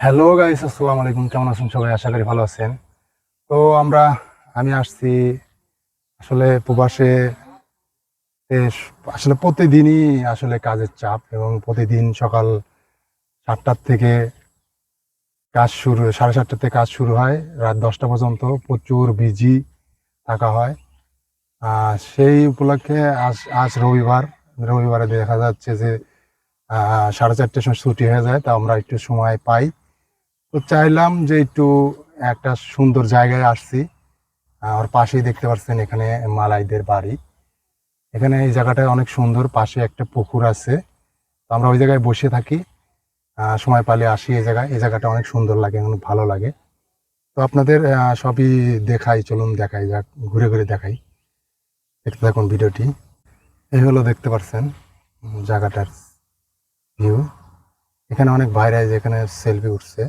Hello guys আসসালামু আলাইকুম। কেমন আছেন সবাই? আশা করি ভালো আছেন। তো আমরা, আমি আসছি আসলে প্রবাসে। আসলে প্রতিদিনই আসলে কাজের চাপ এবং প্রতিদিন সকাল সাতটার থেকে কাজ শুরু, সাড়ে সাতটা থেকে কাজ শুরু হয়। রাত দশটা পর্যন্ত প্রচুর বিজি থাকা হয়। সেই উপলক্ষে আজ আজ রবিবার, রবিবারে দেখা যাচ্ছে যে সাড়ে চারটের সময় ছুটি হয়ে যায়, তা আমরা একটু সময় পাই। তো চাইলাম যে একটু একটা সুন্দর জায়গায় আসছি। আর পাশেই দেখতে পাচ্ছেন এখানে মালাইদের বাড়ি। এখানে এই জায়গাটা অনেক সুন্দর, পাশে একটা পুকুর আছে। তো আমরা ওই জায়গায় বসে থাকি। সময় পালে আসি এই জায়গায়। এই জায়গাটা অনেক সুন্দর লাগে, অনেক ভালো লাগে। তো আপনাদের সবই দেখাই, চলুন দেখাই, যাক, ঘুরে ঘুরে দেখাই। দেখতে থাকুন ভিডিওটি। এই হলো দেখতে পাচ্ছেন জায়গাটার ভিউ এখানে অনেক ভাইরাই যেখানে সেলফি উঠছে।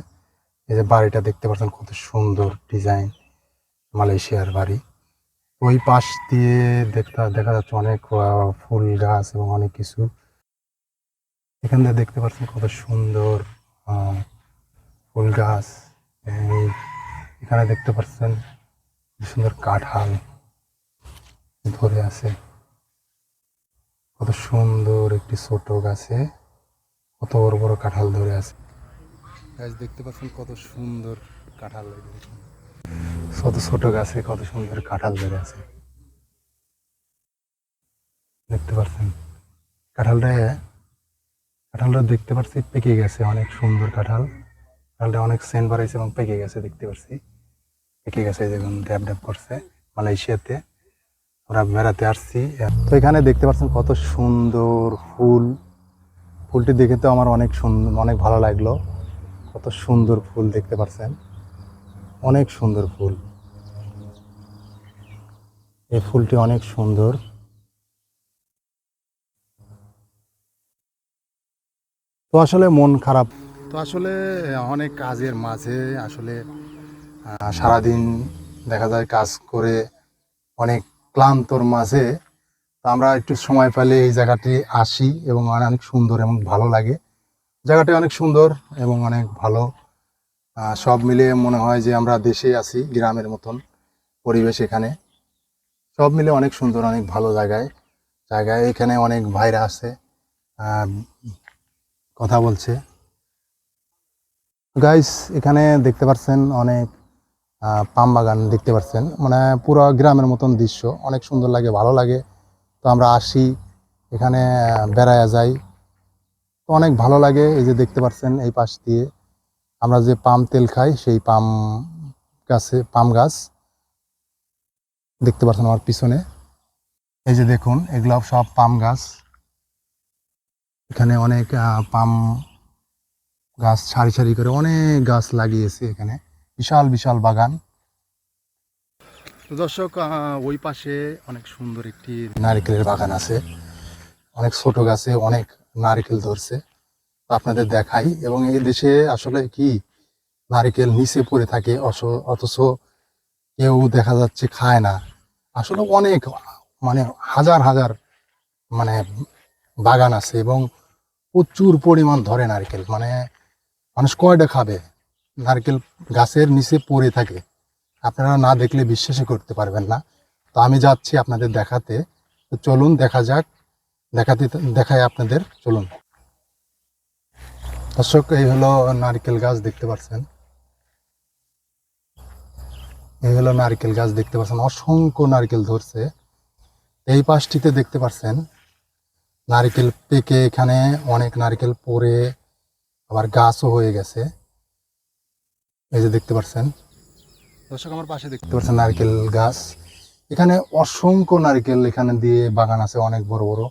এই যে বাড়িটা দেখতে পাচ্ছেন কত সুন্দর ডিজাইন মালয়েশিয়ার বাড়ি। ওই পাশ দিয়ে দেখতে দেখা যাচ্ছে অনেক ফুল গাছ এবং অনেক কিছু। এখান থেকে দেখতে পাচ্ছেন কত সুন্দর ফুল গাছ। এখানে দেখতে পাচ্ছেন সুন্দর কাঁঠাল ধরে আছে। কত সুন্দর একটি ছোট গাছে, কত বড় বড় কাঁঠাল ধরে আছে। গাছ দেখতে পাচ্ছেন কত সুন্দর কাঁঠাল কত ছোট গাছে, কত সুন্দর কাঁঠাল ধরে আছে দেখতে পাচ্ছেন, কাঁঠালটা কাঁঠালটা দেখতে পাচ্ছি পেকে গেছে, অনেক সুন্দর কাঁঠাল। কাঁঠালটা অনেক সেন্ট বাড়াইছে এবং পেকে গেছে, দেখতে পাচ্ছি। পেকে গেছে দেখুন ড্যাব ড্যাব করছে মালয়েশিয়াতে। আমরা বেড়াতে আসছি। তো এখানে দেখতে পাচ্ছেন কত সুন্দর ফুল। ফুলটি দেখে তো আমার অনেক সুন্দর অনেক ভালো লাগল। কত সুন্দর ফুল দেখতে পাচ্ছেন অনেক সুন্দর ফুল। এই ফুলটি অনেক সুন্দর। তো আসলে মন খারাপ। তো আসলে অনেক কাজের মাঝে আসলে সারাদিন দেখা যায় কাজ করে অনেক ক্লান্তর মাঝে। আমরা একটু সময় পেলে এই জায়গাটি আসি এবং অনেক সুন্দর এবং ভালো লাগে। জায়গাটি অনেক সুন্দর এবং অনেক ভালো। সব মিলে মনে হয় যে আমরা দেশে আছি, গ্রামের মতন পরিবেশ এখানে। সব মিলে অনেক সুন্দর, অনেক ভালো জায়গায়। জায়গায় এখানে অনেক ভাইরা আছে কথা বলছে। গাইস এখানে দেখতে পাচ্ছেন অনেক পাম বাগান দেখতে পাচ্ছেন মানে পুরো গ্রামের মতন দৃশ্য। অনেক সুন্দর লাগে, ভালো লাগে। তো আমরা আসি, এখানে বেড়ায়া যাই। তো অনেক ভালো লাগে এই যে দেখতে পাচ্ছেন এই পাশ দিয়ে। আমরা যে পাম তেল খাই, সেই পাম গাছে, পাম গাছ। দেখতে পাচ্ছেন আমার পিছনে। এই যে দেখুন, এগুলো সব পাম গাছ। এখানে অনেক পাম গাছ সারি সারি করে অনেক গাছ লাগিয়েছে এখানে। বিশাল বিশাল বাগান। দর্শক ওই পাশে অনেক সুন্দর একটি নারকেলের বাগান আছে। অনেক ছোট গাছে, অনেক নারকেল ধরছে। আপনাদের দেখাই এবং এই দেশে আসলে কি নারকেল নিচে পড়ে থাকে অথচ কেউ দেখা যাচ্ছে খায় না। আসলে অনেক মানে হাজার হাজার মানে বাগান আছে এবং প্রচুর পরিমাণ ধরে নারকেল। মানে মানুষ কয়টা খাবে? নারকেল গাছের নিচে পড়ে থাকে। আপনারা না দেখলে বিশ্বাসই করতে পারবেন না। তো আমি যাচ্ছি আপনাদের দেখাতে। তো চলুন, দেখা যাক দেখাতে দেখায় আপনাদের, চলুন। দর্শক, এই হলো নারকেল গাছ দেখতে পাচ্ছেন এই হলো নারকেল গাছ দেখতে পাচ্ছেন অসংখ্য নারকেল ধরছে। এই পাশটিতে দেখতে পাচ্ছেন নারকেল পেকে এখানে অনেক নারকেল পড়ে, আবার গাছও হয়ে গেছে। এই যে দেখতে পাচ্ছেন দর্শক, আমার পাশে দেখতে পাচ্ছেন নারকেল গাছ। এখানে অসংখ্য নারকেল এখানে দিয়ে বাগান আছে, অনেক বড় বড়।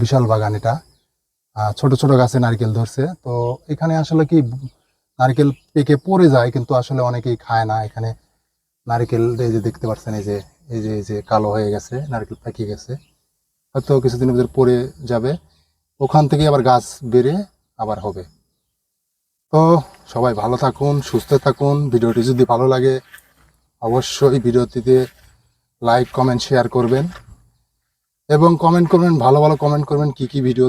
বিশাল বাগান এটা। ছোট ছোট গাছে নারকেল ধরছে। তো এখানে আসলে কি, নারকেল পেকে পড়ে যায়, কিন্তু আসলে অনেকেই খায় না। এখানে নারকেল, এই যে দেখতে পাচ্ছেন, এই যে এই যে এই যে কালো হয়ে গেছে, নারকেল পেকে গেছে। হয়তো কিছুদিনের ভিতরে পড়ে যাবে। ওখান থেকে আবার গাছ বেড়ে আবার হবে। তো সবাই ভালো থাকুন, সুস্থ থাকুন। ভিডিওটি যদি ভালো লাগে, অবশ্যই ভিডিওটিতে লাইক কমেন্ট শেয়ার করবেন। এবং কমেন্ট করবেন ভালো ভালো কমেন্ট করবেন কি কি ভিডিও